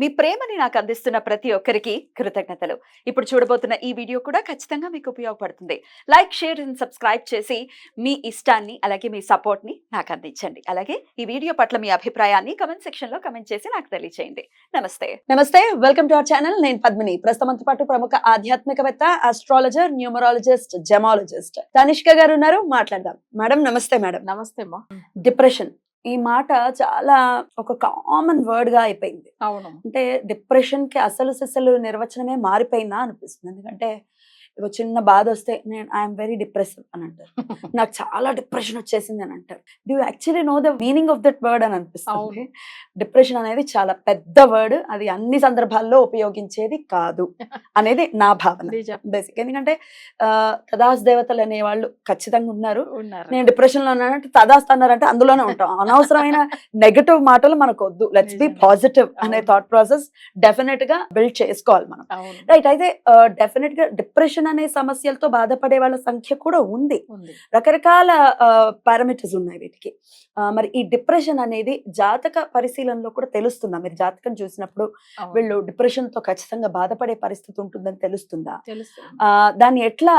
మీ ప్రేమని నాకు అందిస్తున్న ప్రతి ఒక్కరికి కృతజ్ఞతలు. ఇప్పుడు చూడబోతున్న ఈ వీడియో కూడా ఖచ్చితంగా మీకు ఉపయోగపడుతుంది. లైక్ షేర్ అండ్ సబ్స్క్రైబ్ చేసి మీ ఇష్టాన్ని అలాగే మీ సపోర్ట్ని నాకు అందించండి. అలాగే ఈ వీడియో పట్ల మీ అభిప్రాయాన్ని కమెంట్ సెక్షన్లో కమెంట్ చేసి నాకు తెలియజేయండి నమస్తే. నమస్తే. Welcome to our channel. నేను పద్మిని. ప్రస్తుతంతో పాటు ప్రముఖ ఆధ్యాత్మికవేత్త ఆస్ట్రాలజర్ న్యూమరాలజిస్ట్ జెమాలజిస్ట్ తనిష్క గారు ఉన్నారు. మాట్లాడదాం. మేడం నమస్తే మేడం. నమస్తే అమ్మా. డిప్రెషన్. ఈ మాట చాలా ఒక కామన్ వర్డ్గా అయిపోయింది. అవును. అంటే డిప్రెషన్కి అసలు సిసలు నిర్వచనమే మారిపోయిందా అనిపిస్తుంది. ఎందుకంటే ఒక చిన్న బాధ వస్తే నేను ఐఎమ్ వెరీ డిప్రెసివ్ అని అంటారు. నాకు చాలా డిప్రెషన్ వచ్చేసింది అని అంటారు. Do actually know the meaning of that word అని అనిపిస్తుంది. డిప్రెషన్ అనేది చాలా పెద్ద వర్డ్ అది అన్ని సందర్భాల్లో ఉపయోగించేది కాదు అనేది నా భావన. బేసిక్ ఎందుకంటే తదాస్ దేవతలు అనే వాళ్ళు ఖచ్చితంగా ఉన్నారు. నేను డిప్రెషన్లో ఉన్నానంటే తదాస్తు అన్నారంటే అందులోనే ఉంటాం. అనవసరమైన నెగటివ్ మాటలు మనకు వద్దు లెట్స్ బి. పాజిటివ్ అనే. థాట్ ప్రాసెస్ డెఫినెట్గా బిల్డ్ చేసుకోవాలి మనం. రైట్ అయితే డెఫినెట్గా డిప్రెషన్ అనే సమస్యలతో బాధపడే వాళ్ళ సంఖ్య కూడా ఉంది. రకరకాల పారామీటర్స్ ఉన్నాయి వీటికి. మరి ఈ డిప్రెషన్ అనేది జాతక పరిశీలనలో కూడా తెలుస్తుందా? మీరు జాతకం చూసినప్పుడు. వీళ్ళు డిప్రెషన్తో ఖచ్చితంగా బాధపడే పరిస్థితి ఉంటుందని తెలుస్తుందా? దాన్ని ఎట్లా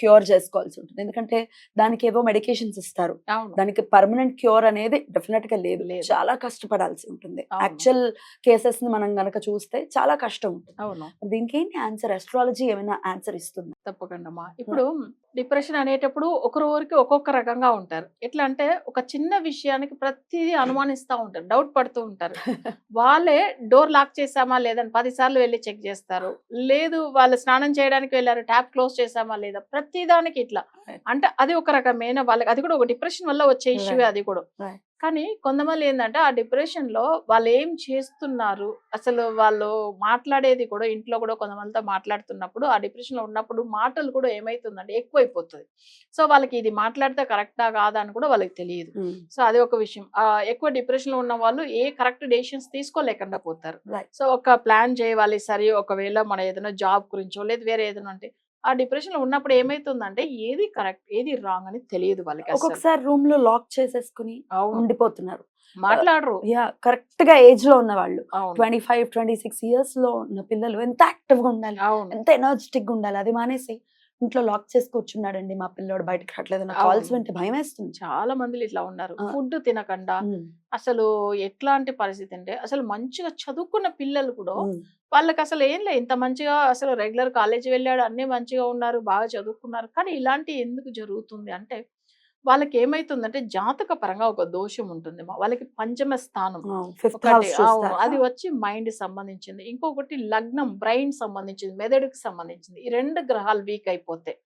క్యూర్ చేసుకోవాల్సి ఉంటుంది? ఎందుకంటే దానికి ఏవో మెడికేషన్స్ ఇస్తారు. దానికి పర్మనెంట్ క్యూర్ అనేది డెఫినెట్గా లేదు. లేదు. చాలా కష్టపడాల్సి ఉంటుంది. యాక్చువల్ కేసెస్ని మనం గనక చూస్తే చాలా కష్టం ఉంటుంది. దీనికి ఏంటి ఆన్సర్? అస్ట్రాలజీ ఏమైనా ఆన్సర్ ఇస్తుంది? తప్పకుండా అమ్మా ఇప్పుడు డిప్రెషన్ అనేటప్పుడు ఒకరొకరికి ఒక్కొక్క రకంగా ఉంటారు. ఎట్లా అంటే ఒక చిన్న విషయానికి ప్రతిదీ అనుమానిస్తూ ఉంటారు. డౌట్ పడుతూ ఉంటారు. వాళ్ళే డోర్ లాక్ చేసామా లేదని పది సార్లు వెళ్ళి చెక్ చేస్తారు. లేదు వాళ్ళు స్నానం చేయడానికి వెళ్ళారు ట్యాప్ క్లోజ్ చేసామా లేదా ప్రతి దానికి ఇట్లా. అంటే అది ఒక రకమైన వాళ్ళకి అది కూడా ఒక డిప్రెషన్ వల్ల వచ్చే ఇష్యూ. అది కూడా. కానీ కొంతమంది ఏంటంటే ఆ డిప్రెషన్లో వాళ్ళు ఏం చేస్తున్నారు? అసలు వాళ్ళు మాట్లాడేది కూడా ఇంట్లో కూడా కొంతమందితో మాట్లాడుతున్నప్పుడు ఆ డిప్రెషన్లో ఉన్నప్పుడు మాటలు కూడా ఏమైతుందంటే ఎక్కువైపోతుంది. సో వాళ్ళకి ఇది మాట్లాడితే కరెక్టా కాదా అని కూడా వాళ్ళకి తెలియదు. సో అది ఒక విషయం. ఎక్కువ డిప్రెషన్లో ఉన్న వాళ్ళు ఏ కరెక్ట్ డెసిషన్స్ తీసుకోలేకుండా పోతారు. సో ఒక ప్లాన్ చేయాలి సరే ఒకవేళ మన ఏదైనా జాబ్ గురించో లేదు వేరే ఏదైనా అంటే ఆ డిప్రెషన్లో ఉన్నప్పుడు ఏమైతుందంటే ఏది కరెక్ట్ ఏది రాంగ్ అని తెలియదు వాళ్ళకి ఒక్కొక్కసారి రూమ్లో లాక్ చేసేసుకుని ఉండిపోతున్నారు. మాట్లాడరు. యా కరెక్ట్గా ఏజ్లో ఉన్న వాళ్ళు ట్వంటీ ఫైవ్ ట్వంటీ సిక్స్ ఇయర్స్లో ఉన్న పిల్లలు ఎంత యాక్టివ్గా ఉండాలి ఎంత ఎనర్జెటిక్గా ఉండాలి అది మానేసి ఇంట్లో లాక్ చేసి కూర్చున్నాడండి మా పిల్లోడు బయటకు రావట్లేదు. నా కాల్స్. వింటే భయం వేస్తుంది చాలా మంది ఇట్లా ఉన్నారు. ఫుడ్ తినకుండా అసలు ఎట్లాంటి పరిస్థితి అంటే అసలు మంచిగా చదువుకున్న పిల్లలు కూడా వాళ్ళకి అసలు ఏం లేదు ఇంత మంచిగా అసలు రెగ్యులర్ కాలేజ్ వెళ్ళాడు అన్ని మంచిగా ఉన్నారు బాగా చదువుకున్నారు. కానీ ఇలాంటి ఎందుకు జరుగుతుంది అంటే వాళ్ళకి ఏమైతుందంటే జాతక పరంగా ఒక దోషం ఉంటుంది వాళ్ళకి పంచమ స్థానం? అది వచ్చి మైండ్ సంబంధించింది. ఇంకొకటి లగ్నం బ్రెయిన్ సంబంధించింది మెదడుకి సంబంధించింది. ఈ రెండు గ్రహాలు వీక్ అయిపోతాయి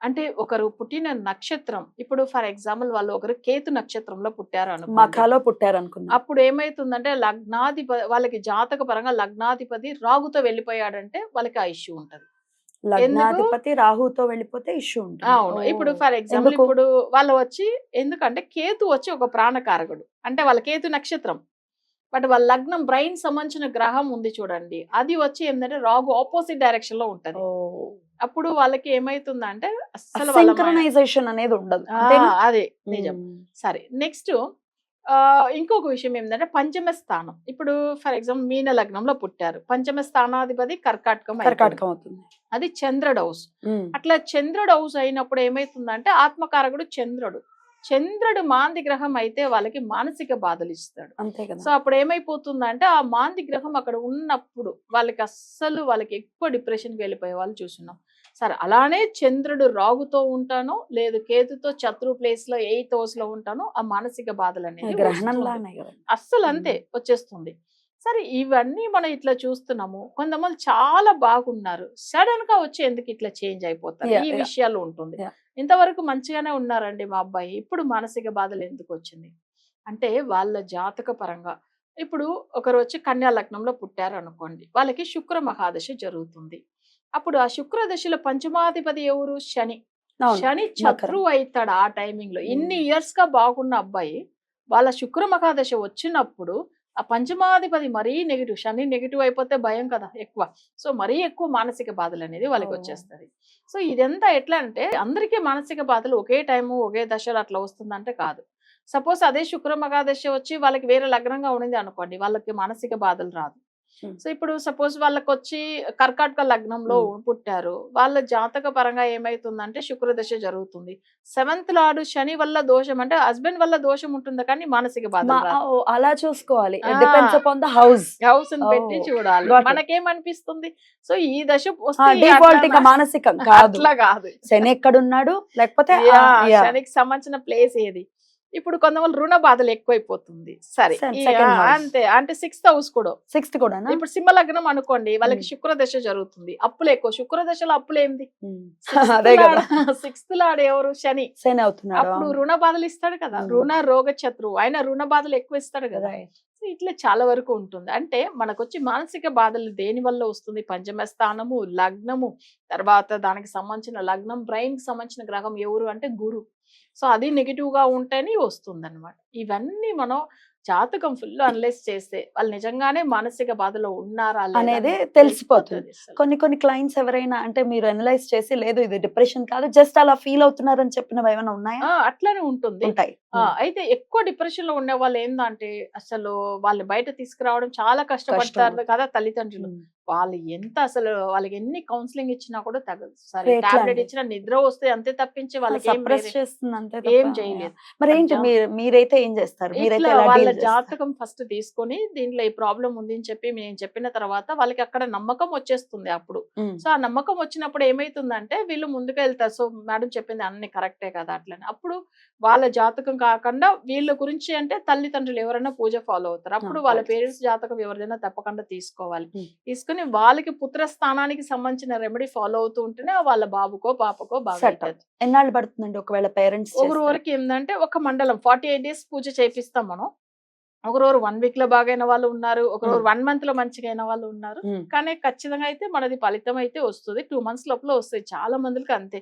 అంటే ఒకరు పుట్టిన నక్షత్రం. ఇప్పుడు ఫర్ ఎగ్జాంపుల్ వాళ్ళు ఒకరు కేతు నక్షత్రంలో పుట్టారు మఖాలో పుట్టారు అనుకున్నా అప్పుడు ఏమైతుందంటే లగ్నాధిపతి వాళ్ళకి జాతక పరంగా లగ్నాధిపతి రాగుతో వెళ్ళిపోయాడంటే వాళ్ళకి ఆ ఇష్యూ ఉంటది. లగ్నాధిపతి రాహుతో వెళ్ళిపోతే ఇష్యూ ఉంటుంది. అవును. ఇప్పుడు. For example? ఇప్పుడు వాళ్ళు వచ్చి ఎందుకంటే కేతు వచ్చి ఒక ప్రాణకారకుడు. అంటే వాళ్ళ కేతు నక్షత్రం. బట్ వాళ్ళ లగ్నం బ్రెయిన్ సంబంధించిన గ్రహం ఉంది చూడండి. అది వచ్చి ఏంటంటే రాగు ఆపోజిట్ డైరెక్షన్లో ఉంటది. అప్పుడు వాళ్ళకి ఏమైతుందంటే అసలు సింక్రనైజేషన్ అనేది ఉండదు? అదే నిజం. సరే నెక్స్ట్ ఇంకొక విషయం ఏంటంటే పంచమ స్థానం. ఇప్పుడు ఫర్ ఎగ్జాంపుల్ మీన లగ్నంలో పుట్టారు. పంచమ స్థానాధిపతి కర్కాటకం. కర్కాటకం అవుతుంది. అది చంద్రుడు హౌస్. ఉమ్, అట్లా చంద్రుడు హౌస్ అయినప్పుడు ఏమైతుందంటే ఆత్మకారకుడు చంద్రుడు. చంద్రుడు మాంది గ్రహం అయితే వాళ్ళకి మానసిక బాధలు ఇస్తాడు. అంతే కదా. సో అప్పుడు ఏమైపోతుందంటే ఆ మాంది గ్రహం అక్కడ ఉన్నప్పుడు వాళ్ళకి అస్సలు వాళ్ళకి ఎక్కువ డిప్రెషన్కి వెళ్ళిపోయే వాళ్ళు చూస్తున్నాం. సరే అలానే చంద్రుడు రాగుతో ఉంటాను లేదు కేతుతో శత్రు ప్లేస్లో ఎయిత్ హౌస్లో ఉంటాను ఆ మానసిక బాధలు అనేది అస్సలు అంతే వచ్చేస్తుంది. సరే ఇవన్నీ మనం ఇట్లా చూస్తున్నాము. కొంతమంది చాలా బాగున్నారు. సడన్గా వచ్చి ఎందుకు ఇట్లా చేంజ్ అయిపోతారు? ఈ. విషయాలు ఉంటుంది. ఇంతవరకు మంచిగానే ఉన్నారండి మా అబ్బాయి. ఇప్పుడు మానసిక బాధలు ఎందుకు వచ్చింది? అంటే వాళ్ళ జాతక పరంగా. ఇప్పుడు ఒకరు వచ్చి కన్యా లగ్నంలో పుట్టారు అనుకోండి వాళ్ళకి శుక్ర మహాదశ జరుగుతుంది. అప్పుడు ఆ శుక్ర దశలో పంచమాధిపతి ఎవరు? శని. శని. శత్రువు అవుతాడు ఆ టైమింగ్లో ఇన్ని. ఇయర్స్గా బాగున్న అబ్బాయి వాళ్ళ శుక్ర మహాదశ వచ్చినప్పుడు ఆ పంచమాధిపతి మరీ నెగిటివ్ శని నెగిటివ్ అయిపోతే భయం కదా ఎక్కువ సో మరీ ఎక్కువ మానసిక బాధలు అనేది వాళ్ళకి. వచ్చేస్తుంది సో ఇదంతా ఎట్లా అంటే అందరికీ మానసిక బాధలు ఒకే టైము ఒకే దశలో అట్లా వస్తుందంటే కాదు సపోజ్ అదే శుక్ర మగాదశ వచ్చి వాళ్ళకి వేరే లగ్నంగా ఉండింది అనుకోండి వాళ్ళకి మానసిక బాధలు రాదు. సో ఇప్పుడు సపోజ్ వాళ్ళకి వచ్చి కర్కాటక లగ్నంలో. పుట్టారు. వాళ్ళ జాతక పరంగా ఏమైతుందంటే శుక్రదశ జరుగుతుంది. సెవెంత్ లాడు శని వల్ల దోషం అంటే హస్బెండ్ వల్ల దోషం ఉంటుంది కానీ మానసిక బాధ అలా చూసుకోవాలి. ఆ. Depends upon the house house పెట్టి చూడాలి. మనకేమనిపిస్తుంది? సో ఈ దశ మానసికం అట్లా కాదు. శని ఎక్కడున్నాడు? లేకపోతే. శనికి సంబంధించిన ప్లేస్ ఏది? ఇప్పుడు కొంతమంది రుణ బాధలు ఎక్కువైపోతుంది. సరే. అంతే అంటే సిక్స్త్ హౌస్ కూడా. సిక్స్త్ కూడానా? ఇప్పుడు సింహలగ్నం అనుకోండి వాళ్ళకి Hmm. శుక్ర దశ జరుగుతుంది. అప్పులు ఎక్కువ. శుక్ర దశలో అప్పులు ఏంది? సిక్స్త్ లాడు ఎవరు? శని. శని అవుతున్నాడు అప్పుడు రుణ బాధలు ఇస్తాడు కదా. Hmm. రుణ రోగ శత్రువు. ఆయన రుణ బాధలు ఎక్కువ ఇస్తాడు కదా. ఇట్లా చాలా వరకు ఉంటుంది. అంటే మనకు వచ్చి మానసిక బాధలు దేని వల్ల వస్తుంది? పంచమ స్థానము లగ్నము. తర్వాత దానికి సంబంధించిన లగ్నం బ్రెయిన్కి సంబంధించిన గ్రహం ఎవరు? అంటే గురు. సో అది నెగిటివ్గా ఉంటేనే వస్తుంది అనమాట ఇవన్నీ మనం జాతకం ఫుల్ అనలైజ్ చేస్తే వాళ్ళు నిజంగానే మానసిక బాధలో ఉన్నారా అనేది తెలిసిపోతుంది. కొన్ని కొన్ని క్లయింట్స్ ఎవరైనా అంటే మీరు అనలైజ్ చేసి లేదు ఇది డిప్రెషన్ కాదు జస్ట్ అలా ఫీల్ అవుతున్నారని చెప్పినవి ఏమైనా ఉన్నాయా? అట్లానే ఉంటుంది. ఉంటాయి. అయితే ఎక్కువ డిప్రెషన్లో ఉండే వాళ్ళు ఏందంటే అసలు వాళ్ళు బయట తీసుకురావడం చాలా కష్టపడతారు కదా తల్లిదండ్రులు. వాళ్ళు ఎంత అసలు వాళ్ళకి ఎన్ని కౌన్సిలింగ్ ఇచ్చినా కూడా తగదు సరే టాబ్లెట్? ఇచ్చినా నిద్ర వస్తే అంతే తప్పించి వాళ్ళకి ఏం. చేయలేదు మరి ఏంటి జా- మీరు మీరైతే ఏం చేస్తారు వాళ్ళ? జాతకం ఫస్ట్ తీసుకొని దీంట్లో ఈ ప్రాబ్లం ఉంది అని చెప్పి నేను చెప్పిన తర్వాత వాళ్ళకి అక్కడ నమ్మకం వచ్చేస్తుంది అప్పుడు. సో ఆ నమ్మకం వచ్చినప్పుడు ఏమైతుందంటే వీళ్ళు ముందుకు వెళ్తారు సో మేడం చెప్పింది అన్ని కరెక్టే కదా అట్లని అప్పుడు వాళ్ళ జాతకం కాకుండా వీళ్ళ గురించి అంటే తల్లిదండ్రులు ఎవరైనా పూజ ఫాలో అవుతారు అప్పుడు వాళ్ళ. పేరెంట్స్ జాతకం ఎవరిదైనా తప్పకుండా తీసుకోవాలి Hmm. తీసుకుని వాళ్ళకి పుత్ర స్థానానికి సంబంధించిన రెమెడీ ఫాలో అవుతూ ఉంటేనే వాళ్ళ బాబుకో పాపకో బాగా. ఎన్నాళ్ళు పడుతుందండి ఒకవేళ పేరెంట్స్ ఒకరు వరకు ఏంటంటే ఒక మండలం ఫార్టీ ఎయిట్ డేస్ పూజ చేపిస్తాం మనం. ఒకరోజు వన్ వీక్లో బాగైన వాళ్ళు ఉన్నారు ఒకరోజు. వన్ మంత్లో మంచిగా అయిన వాళ్ళు ఉన్నారు. కానీ ఖచ్చితంగా అయితే మనది ఫలితం అయితే వస్తుంది. టూ మంత్స్ లోపల వస్తాయి చాలా మందికి అంతే.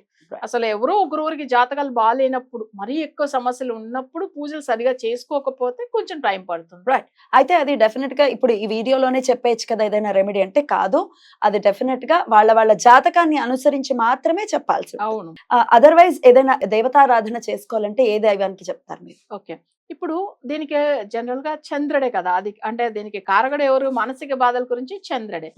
అసలు ఎవరో ఒకరికి జాతకాలు బాగాలేనప్పుడు మరీ ఎక్కువ సమస్యలు ఉన్నప్పుడు పూజలు సరిగా చేసుకోకపోతే కొంచెం టైం పడుతుంది. Right. అయితే అది డెఫినెట్గా ఇప్పుడు ఈ వీడియోలోనే చెప్పేయచ్చు కదా ఏదైనా రెమెడీ అంటే కాదు. అది డెఫినెట్గా వాళ్ళ వాళ్ళ జాతకాన్ని అనుసరించి మాత్రమే చెప్పాల్సి అవును. అదర్వైజ్ ఏదైనా దేవతారాధన చేసుకోవాలంటే ఏ దైవానికి చెప్తారు మీరు? ఓకే. ఇప్పుడు దీనికి జనరల్గా చంద్రుడే కదా! అది అంటే దీనికి కారకుడు ఎవరు? మానసిక బాధల గురించి చంద్రుడే.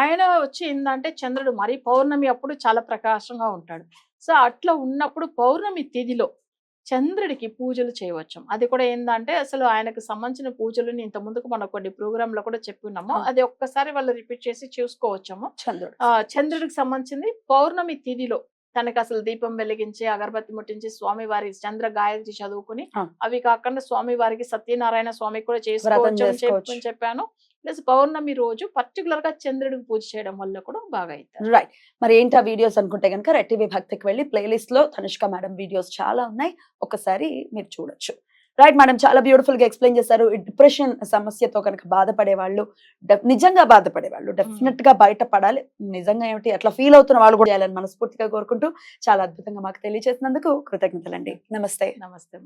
ఆయన వచ్చి ఏంటంటే చంద్రుడు మరి పౌర్ణమి అప్పుడు చాలా ప్రకాశంగా ఉంటాడు. సో అట్లా ఉన్నప్పుడు పౌర్ణమి తిథిలో చంద్రుడికి పూజలు చేయవచ్చు. అది కూడా ఏంటంటే అసలు ఆయనకు సంబంధించిన పూజలు ఇంత ముందుకు మనం కొన్ని ప్రోగ్రామ్లో కూడా చెప్పుకున్నాము. అది ఒక్కసారి వాళ్ళు రిపీట్ చేసి చూసుకోవచ్చాము. చంద్రుడు. చంద్రుడికి సంబంధించింది పౌర్ణమి తిథిలో తనకు అసలు దీపం వెలిగించి అగరబత్తి ముట్టించి స్వామి వారి చంద్ర గాయత్రి చదువుకుని. అవి కాకుండా స్వామి వారికి సత్యనారాయణ స్వామి కూడా చేసుకోవచ్చు అని చెప్పాను. ప్లస్ పౌర్ణమి రోజు పర్టికులర్గా చంద్రుడికి పూజ చేయడం వల్ల కూడా బాగా అవుతారు. రైట్. మరి ఏంటి ఆ వీడియోస్ అనుకుంటే కనుక రెడ్ టీవీ భక్తికి వెళ్ళి ప్లేలిస్ట్లో తనుష్క మేడం వీడియోస్ చాలా ఉన్నాయి. ఒకసారి మీరు చూడొచ్చు. రైట్ మేడం చాలా బ్యూటిఫుల్గా ఎక్స్ప్లెయిన్ చేశారు డిప్రెషన్ సమస్యతో కనుక బాధపడే వాళ్ళు నిజంగా బాధపడే వాళ్ళు డెఫినెట్గా బయటపడాలి. నిజంగా ఏమిటి? అట్లా ఫీల్ అవుతున్న వాళ్ళు కూడా చేయాలని మనస్ఫూర్తిగా కోరుకుంటూ చాలా అద్భుతంగా మాకు తెలియజేసినందుకు కృతజ్ఞతలండి. నమస్తే. నమస్తే.